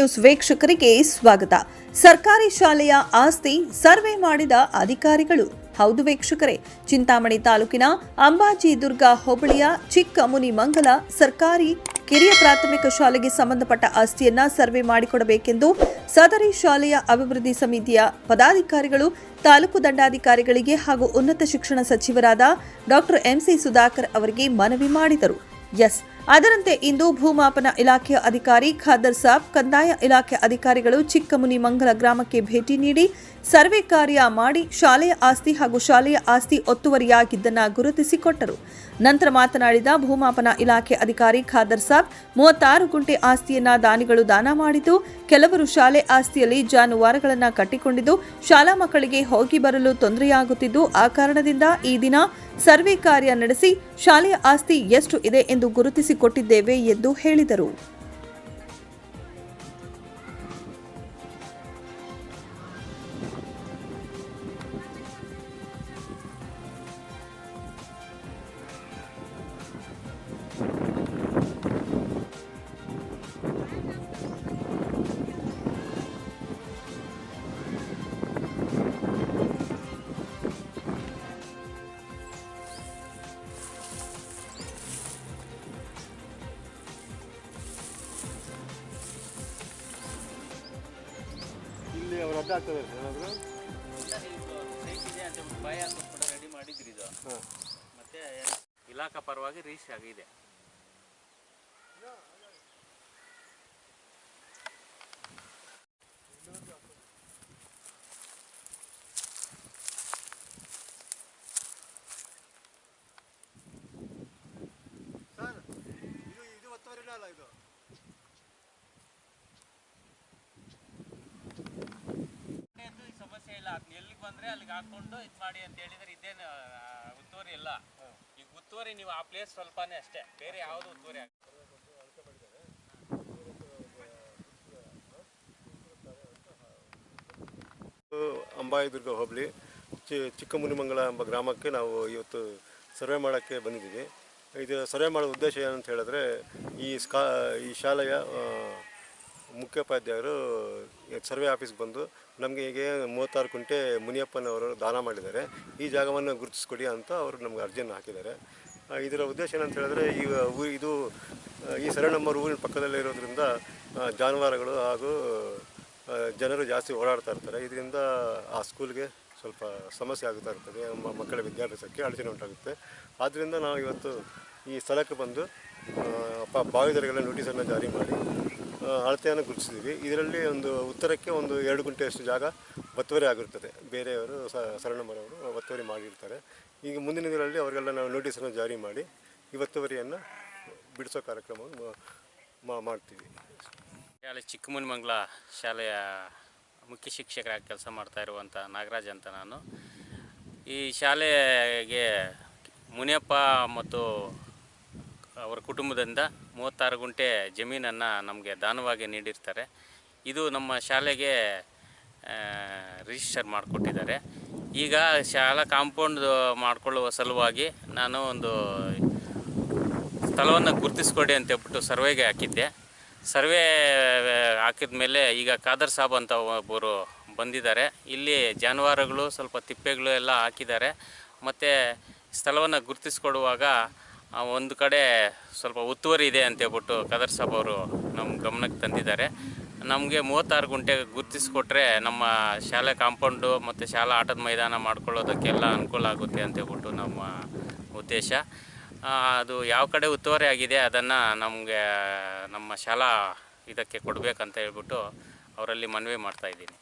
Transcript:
News ವೀಕ್ಷಕರಿಗೆ ಸ್ವಾಗತ. ಸರ್ಕಾರಿ ಶಾಲೆಯ ಆಸ್ತಿ ಸರ್ವೆ ಮಾಡಿದ ಅಧಿಕಾರಿಗಳು. ಹೌದು ವೀಕ್ಷಕರೇ, ಚಿಂತಾಮಣಿ ತಾಲೂಕಿನ ಅಂಬಾಜಿ ದುರ್ಗ ಹೋಬಳಿಯ ಚಿಕ್ಕ ಮುನಿಮಂಗಲ ಸರ್ಕಾರಿ ಕಿರಿಯ ಪ್ರಾಥಮಿಕ ಶಾಲೆಗೆ ಸಂಬಂಧಪಟ್ಟ ಆಸ್ತಿಯನ್ನ ಸರ್ವೆ ಮಾಡಿಕೊಡಬೇಕೆಂದು ಸದರಿ ಶಾಲೆಯ ಅಭಿವೃದ್ಧಿ ಸಮಿತಿಯ ಪದಾಧಿಕಾರಿಗಳು, ತಾಲೂಕು ದಂಡಾಧಿಕಾರಿಗಳಿಗೆ ಹಾಗೂ ಉನ್ನತ ಶಿಕ್ಷಣ ಸಚಿವರಾದ ಡಾಕ್ಟರ್ ಎಂಸಿ ಸುಧಾಕರ್ ಅವರಿಗೆ ಮನವಿ ಮಾಡಿದರು. ಎಸ್ ಅದರಂತೆ ಇಂದು ಭೂಮಾಪನ ಇಲಾಖೆಯ ಅಧಿಕಾರಿ ಖಾದರ್ ಸಾಬ್ ಕಂದಾಯ ಇಲಾಖೆ ಅಧಿಕಾರಿಗಳು ಚಿಕ್ಕಮುನಿ ಮಂಗಲ ಗ್ರಾಮಕ್ಕೆ ಭೇಟಿ ನೀಡಿ ಸರ್ವೆ ಕಾರ್ಯ ಮಾಡಿ ಶಾಲೆಯ ಆಸ್ತಿ ಹಾಗೂ ಶಾಲೆಯ ಆಸ್ತಿ ಒತ್ತುವರಿಯಾಗಿದ್ದನ್ನು ಗುರುತಿಸಿಕೊಟ್ಟರು. ನಂತರ ಮಾತನಾಡಿದ ಭೂಮಾಪನ ಇಲಾಖೆ ಅಧಿಕಾರಿ ಖಾದರ್ ಸಾಬ್, ಮೂವತ್ತಾರು ಗುಂಟೆ ಆಸ್ತಿಯನ್ನ ದಾನಿಗಳು ದಾನ ಮಾಡಿದ್ದು, ಕೆಲವರು ಶಾಲೆ ಆಸ್ತಿಯಲ್ಲಿ ಜಾನುವಾರುಗಳನ್ನು ಕಟ್ಟಿಕೊಂಡಿದ್ದು, ಶಾಲಾ ಮಕ್ಕಳಿಗೆ ಹೋಗಿ ಬರಲು ತೊಂದರೆಯಾಗುತ್ತಿದ್ದು, ಆ ಕಾರಣದಿಂದ ಈ ದಿನ ಸರ್ವೆ ಕಾರ್ಯ ನಡೆಸಿ ಶಾಲೆಯ ಆಸ್ತಿ ಎಷ್ಟು ಇದೆ ಎಂದು ಗುರುತಿಸಿಕೊಟ್ಟಿದ್ದೇವೆ ಎಂದು ಹೇಳಿದರು. ಅಡ್ಡ ಆಗ್ತದೆ ಏನಾದರೂ ಸರ್ ಇದು ಅಂತ ಕೂಡ ರೆಡಿ ಮಾಡಿದ್ರಿ ಇದು ಮತ್ತೆ ಇಲಾಖಾ ಪರವಾಗಿ ರೀಚ್ ಆಗಿದೆ. ಸರ್ ಇದು ಇದು ಒತ್ತುವರಿನೇ ಅಲ್ಲ ಇದು? ಸಮಸ್ಯೆ ಎಲ್ಲಿಗೆ ಬಂದ್ರೆ ಅಲ್ಲಿಗೆ ಹಾಕೊಂಡು ಇದು ಮಾಡಿ ಅಂತ ಹೇಳಿದ್ರೆ ಇದೇನು ಉತ್ತುವರಿ ಇಲ್ಲ ಈಗ ಉತ್ತುವರಿ ನೀವು ಆ ಪ್ಲೇಸ್ ಸ್ವಲ್ಪನೇ ಅಷ್ಟೇ, ಬೇರೆ ಯಾವುದು ಉತ್ತುವರಿ ಆಗ ಅಂಬಾಯಿದುರ್ಗ ಹೋಬಳಿ, ಚಿ, ಚಿಕ್ಕಮುನಿಮಂಗಲ ಎಂಬ ಗ್ರಾಮಕ್ಕೆ ನಾವು ಇವತ್ತು ಸರ್ವೆ ಮಾಡೋಕ್ಕೆ ಬಂದಿದ್ದೀವಿ. ಇದು ಸರ್ವೆ ಮಾಡೋ ಉದ್ದೇಶ ಏನಂತ ಹೇಳಿದ್ರೆ ಈ ಸ್ಕಾ, ಈ ಶಾಲೆಯ ಮುಖ್ಯೋಪಾಧ್ಯಾಯರು ಸರ್ವೆ ಆಫೀಸ್ಗೆ ಬಂದು ನಮಗೆ ಹೀಗೆ ಮೂವತ್ತಾರು ಕುಂಟೆ ಮುನಿಯಪ್ಪನವರು ದಾನ ಮಾಡಿದ್ದಾರೆ. ಈ ಜಾಗವನ್ನು ಗುರುತಿಸ್ಕೊಡಿ ಅಂತ ಅವರು ನಮ್ಗೆ ಅರ್ಜಿಯನ್ನು ಹಾಕಿದ್ದಾರೆ. ಇದರ ಉದ್ದೇಶ ಏನಂತ ಹೇಳಿದ್ರೆ, ಈ ಇದು, ಈ ಸರಣಮ್ಮರ ಊರಿನ ಪಕ್ಕದಲ್ಲೇ ಇರೋದ್ರಿಂದ ಜಾನುವಾರುಗಳು ಹಾಗೂ ಜನರು ಜಾಸ್ತಿ ಓಡಾಡ್ತಾ ಇರ್ತಾರೆ. ಇದರಿಂದ ಆ ಸ್ಕೂಲ್ಗೆ ಸ್ವಲ್ಪ ಸಮಸ್ಯೆ ಆಗ್ತಾ ಇರ್ತದೆ. ಮಕ್ಕಳ ವಿದ್ಯಾಭ್ಯಾಸಕ್ಕೆ ಅಡಚಣೆ ಉಂಟಾಗುತ್ತೆ. ಆದ್ದರಿಂದ ನಾವು ಇವತ್ತು ಈ ಸ್ಥಳಕ್ಕೆ ಬಂದು ಬಾವಿದರಿಗೆಲ್ಲ ನೋಟಿಸನ್ನು ಜಾರಿ ಮಾಡಿ ಅಳತೆಯನ್ನು ಗುರುತಿಸಿದ್ದೀವಿ. ಇದರಲ್ಲಿ ಒಂದು ಉತ್ತರಕ್ಕೆ ಒಂದು ಎರಡು ಗುಂಟೆಯಷ್ಟು ಜಾಗ ಒತ್ತುವರಿ ಆಗಿರುತ್ತದೆ. ಬೇರೆಯವರು ಸ ಮರವರು ಒತ್ತುವರಿ ಮಾಡಿರ್ತಾರೆ. ಈಗ ಮುಂದಿನ ದಿನಗಳಲ್ಲಿ ಅವರಿಗೆಲ್ಲ ನಾವು ನೋಟಿಸನ್ನು ಜಾರಿ ಮಾಡಿ ಈ ಒತ್ತುವರಿಯನ್ನು ಬಿಡಿಸೋ ಕಾರ್ಯಕ್ರಮವನ್ನು ಮಾಡ್ತೀವಿ. ಶಾಲೆ ಚಿಕ್ಕಮನಮಂಗ್ಲ ಶಾಲೆಯ ಮುಖ್ಯ ಶಿಕ್ಷಕರಾಗಿ ಕೆಲಸ ಮಾಡ್ತಾ ಇರುವಂಥ ನಾಗರಾಜ್ ಅಂತ ನಾನು. ಈ ಶಾಲೆಗೆ ಮುನಿಯಪ್ಪ ಮತ್ತು ಅವರ ಕುಟುಂಬದಿಂದ ಮೂವತ್ತಾರು ಗುಂಟೆ ಜಮೀನನ್ನು ನಮಗೆ ದಾನವಾಗಿ ನೀಡಿರ್ತಾರೆ. ಇದು ನಮ್ಮ ಶಾಲೆಗೆ ರಿಜಿಸ್ಟರ್ ಮಾಡಿಕೊಟ್ಟಿದ್ದಾರೆ. ಈಗ ಶಾಲಾ ಕಾಂಪೌಂಡ್ ಮಾಡಿಕೊಳ್ಳುವ ಸಲುವಾಗಿ ನಾನು ಒಂದು ಸ್ಥಳವನ್ನು ಗುರುತಿಸ್ಕೊಡಿ ಅಂತ ಹೇಳ್ಬಿಟ್ಟು ಸರ್ವೆಗೆ ಹಾಕಿದ್ದೆ. ಸರ್ವೆ, ಹಾಕಿದ ಮೇಲೆ ಈಗ ಖಾದರ್ ಸಾಬ್ ಅಂತ ಒಬ್ಬರು ಬಂದಿದ್ದಾರೆ. ಇಲ್ಲಿ ಜಾನುವಾರುಗಳು, ಸ್ವಲ್ಪ ತಿಪ್ಪೆಗಳು ಎಲ್ಲ ಹಾಕಿದ್ದಾರೆ. ಮತ್ತು ಸ್ಥಳವನ್ನು ಗುರುತಿಸ್ಕೊಡುವಾಗ ಒಂದು ಕಡೆ ಸ್ವಲ್ಪ ಒತ್ತುವರಿ ಇದೆ ಅಂತೇಳ್ಬಿಟ್ಟು ಖದರ್ ಸಾಬ್ ಅವರು ನಮ್ಮ ಗಮನಕ್ಕೆ ತಂದಿದ್ದಾರೆ. ನಮಗೆ ಮೂವತ್ತಾರು ಗುಂಟೆ ಗುರುತಿಸ್ಕೊಟ್ರೆ ನಮ್ಮ ಶಾಲೆ ಕಾಂಪೌಂಡು ಮತ್ತು ಶಾಲಾ ಆಟದ ಮೈದಾನ ಮಾಡ್ಕೊಳ್ಳೋದಕ್ಕೆಲ್ಲ ಅನುಕೂಲ ಆಗುತ್ತೆ ಅಂತೇಳ್ಬಿಟ್ಟು ನಮ್ಮ ಉದ್ದೇಶ. ಅದು ಯಾವ ಕಡೆ ಉತ್ತುವರಿ ಆಗಿದೆ ಅದನ್ನು ನಮಗೆ ನಮ್ಮ ಶಾಲಾ ಇದಕ್ಕೆ ಕೊಡಬೇಕಂತ ಹೇಳ್ಬಿಟ್ಟು ಅವರಲ್ಲಿ ಮನವಿ ಮಾಡ್ತಾಯಿದ್ದೀನಿ